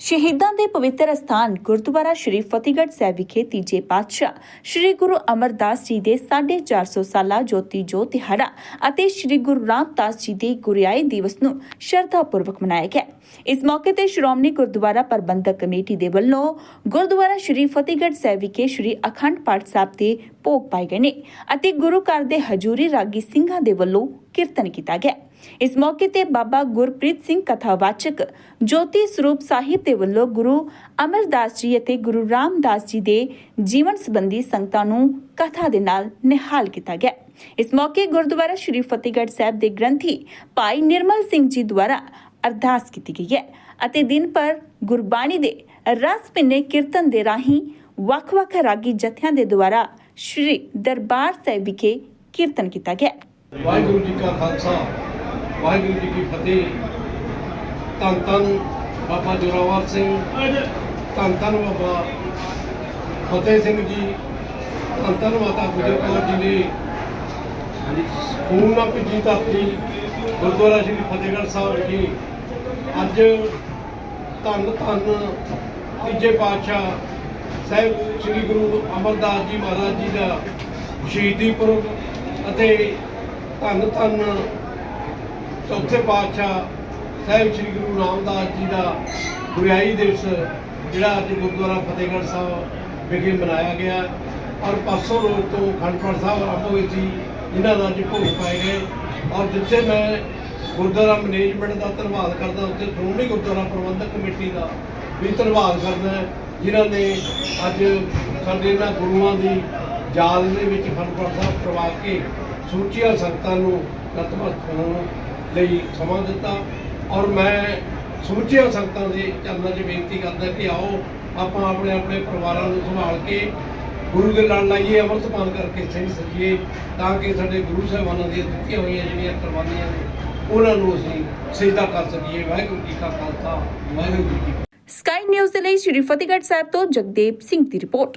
ਸ਼ਹੀਦਾਂ ਦੇ ਪਵਿੱਤਰ ਸਥਾਨ ਗੁਰਦੁਆਰਾ ਸ਼੍ਰੀ ਫਤਿਹਗੜ੍ਹ ਸਾਹਿਬ ਵਿਖੇ ਤੀਜੇ ਪਾਤਸ਼ਾਹ ਸ਼੍ਰੀ ਗੁਰੂ ਅਮਰਦਾਸ ਜੀ ਦੇ 450 ਸਾਲਾ ਜੋਤੀ ਜੋਤ ਦਿਹਾੜਾ ਅਤੇ ਸ਼੍ਰੀ ਗੁਰੂ ਰਾਮਦਾਸ ਜੀ ਦੇ ਗੁਰਿਆਈ ਦਿਵਸ ਨੂੰ ਸ਼ਰਧਾ ਪੂਰਵਕ ਮਨਾਇਆ ਗਿਆ। ਇਸ ਮੌਕੇ ਤੇ ਸ਼੍ਰੋਮਣੀ ਗੁਰਦੁਆਰਾ ਪ੍ਰਬੰਧਕ ਕਮੇਟੀ ਦੇ ਵੱਲੋਂ ਗੁਰਦੁਆਰਾ ਸ਼੍ਰੀ ਫਤਿਹਗੜ੍ਹ ਸਾਹਿਬ ਵਿਖੇ ਸ਼੍ਰੀ ਅਖੰਡ ਪਾਠ ਸਾਹਿਬ ਦੇ ਭੋਗ ਪਾਏ ਗਏ ਨੇ ਅਤੇ ਗੁਰੂ ਘਰ ਦੇ ਹਜੂਰੀ ਰਾਗੀ ਸਿੰਘਾਂ ਦੇ ਵੱਲੋਂ ਕੀਰਤਨ ਕੀਤਾ ਗਿਆ। ਇਸ ਮੌਕੇ ਤੇ ਬਾਬਾ ਗੁਰਪ੍ਰੀਤ ਸਿੰਘ ਕਥਾਵਾਚਕ, ਜੋਤੀ ਸਰੂਪ ਸਾਹਿਬ ਦੇ ਵੱਲੋਂ ਗੁਰੂ ਅਮਰਦਾਸ ਜੀ ਅਤੇ ਗੁਰੂ ਰਾਮਦਾਸ ਜੀ ਦੇ ਜੀਵਨ ਸੰਬੰਧੀ ਸੰਗਤਾਂ ਨੂੰ ਕਥਾ ਦੇ ਨਾਲ ਨਿਹਾਲ ਕੀਤਾ ਗਿਆ। ਇਸ ਮੌਕੇ ਗੁਰਦੁਆਰਾ ਸ਼੍ਰੀ ਫਤਿਹਗੜ੍ਹ ਸਾਹਿਬ ਦੇ ਗ੍ਰੰਥੀ ਭਾਈ ਨਿਰਮਲ ਸਿੰਘ ਜੀ ਦੁਆਰਾ ਅਰਦਾਸ ਕੀਤੀ ਗਈ ਹੈ ਅਤੇ ਦਿਨ ਪਰ ਗੁਰਬਾਣੀ ਦੇ ਰਸ ਭਿੰਨੇ ਕੀਰਤਨ ਦੇ ਰਾਹੀਂ ਵੱਖ-ਵੱਖ ਰਾਗੀ ਜਥਿਆਂ ਦੇ ਦੁਆਰਾ ਸ਼੍ਰੀ ਦਰਬਾਰ ਸਾਹਿਬ ਵਿਖੇ ਕੀਰਤਨ ਕੀਤਾ ਗਿਆ। ਵਾਹਿਗੁਰੂ ਜੀ ਕਾ ਖਾਲਸਾ ਵਾਹਿਗੁਰੂ ਜੀ ਕੀ ਫਤਿਹ। ਧੰਨ ਧੰਨ ਬਾਬਾ ਜੋਰਾਵਰ ਸਿੰਘ। ਧੰਨ ਧੰਨ ਬਾਬਾ ਫਤਿਹ ਸਿੰਘ ਜੀ। ਧੰਨ ਧੰਨ ਮਾਤਾ ਗੁਜਰ ਕੌਰ ਜੀ ਨੇ ਖੂਨ ਨਾਲ ਭਿੱਜੀ ਧਰਤੀ ਗੁਰਦੁਆਰਾ ਸ਼੍ਰੀ ਫਤਿਹਗੜ੍ਹ ਸਾਹਿਬ ਵਿਖੇ ਅੱਜ ਧੰਨ ਧੰਨ ਤੀਜੇ ਪਾਤਸ਼ਾਹ ਸਾਹਿਬ ਸ੍ਰੀ ਗੁਰੂ ਅਮਰਦਾਸ ਜੀ ਮਹਾਰਾਜ ਜੀ ਦਾ ਸ਼ਹੀਦੀ ਪੁਰਬ ਅਤੇ ਧੰਨ ਧੰਨ ਚੌਥੇ ਪਾਤਸ਼ਾਹ ਸਾਹਿਬ ਸ੍ਰੀ ਗੁਰੂ ਰਾਮਦਾਸ ਜੀ ਦਾ ਗੁਰਿਆਈ ਦਿਵਸ ਜਿਹੜਾ ਅੱਜ ਗੁਰਦੁਆਰਾ ਫਤਿਹਗੜ੍ਹ ਸਾਹਿਬ ਵਿਖੇ ਮਨਾਇਆ ਗਿਆ ਔਰ ਪਾਸੋਂ ਰੋਡ ਤੋਂ ਖੰਡਪੜ ਸਾਹਿਬ ਆਰੰਭ ਹੋਏ ਸੀ, ਜਿਨ੍ਹਾਂ ਦਾ ਅੱਜ ਭੋਗ ਪਾਏ ਗਏ। ਔਰ ਜਿੱਥੇ ਮੈਂ ਗੁਰਦੁਆਰਾ ਮੈਨੇਜਮੈਂਟ ਦਾ ਧੰਨਵਾਦ ਕਰਦਾ, ਉੱਥੇ ਸ਼੍ਰੋਮਣੀ ਗੁਰਦੁਆਰਾ ਪ੍ਰਬੰਧਕ ਕਮੇਟੀ ਦਾ ਵੀ ਧੰਨਵਾਦ ਕਰਦਾ, ਜਿਨ੍ਹਾਂ ਨੇ ਅੱਜ ਸਾਡੇ ਇਹਨਾਂ ਗੁਰੂਆਂ ਦੀ ਯਾਦ ਦੇ ਵਿੱਚ ਖੰਡਪੜ ਸਾਹਿਬ ਕਰਵਾ ਕੇ ਸੂਚੀਆਂ ਸੰਗਤਾਂ ਨੂੰ ਨਤਮਸਤਕ ਹੋਣ ਲਈ ਸਮਾਂ ਦਿੱਤਾ ਔਰ ਮੈਂ ਸਮੁੱਚੀਆਂ ਸੰਗਤਾਂ ਦੇ ਚਰਨਾਂ 'ਚ ਬੇਨਤੀ ਕਰਦਾ ਕਿ ਆਓ ਆਪਾਂ ਆਪਣੇ ਆਪਣੇ ਪਰਿਵਾਰਾਂ ਨੂੰ ਸੰਭਾਲ ਕੇ ਗੁਰੂ ਦੇ ਨਾਲ ਲਾਈਏ ਅੰਮ੍ਰਿਤਪਾਨ ਕਰਕੇ ਸਿੰਘ ਸਜੀਏ ਤਾਂ ਕਿ ਸਾਡੇ ਗੁਰੂ ਸਾਹਿਬਾਨਾਂ ਦੀਆਂ ਦਿੱਤੀਆਂ ਹੋਈਆਂ ਜਿਹੜੀਆਂ ਕੁਰਬਾਨੀਆਂ ਨੇ, ਉਹਨਾਂ ਨੂੰ ਅਸੀਂ ਸਿਜਦਾ ਕਰ ਸਕੀਏ। ਵਾਹਿਗੁਰੂ ਜੀ ਕਾ ਖਾਲਸਾ, ਵਾਹਿਗੁਰੂ ਜੀ ਕੀ ਸਕਾਈ ਨਿਊਜ਼ ਦੇ ਲਈ ਸ਼੍ਰੀ ਫਤਿਹਗੜ੍ਹ ਸਾਹਿਬ ਤੋਂ ਜਗਦੇਵ ਸਿੰਘ ਦੀ ਰਿਪੋਰਟ।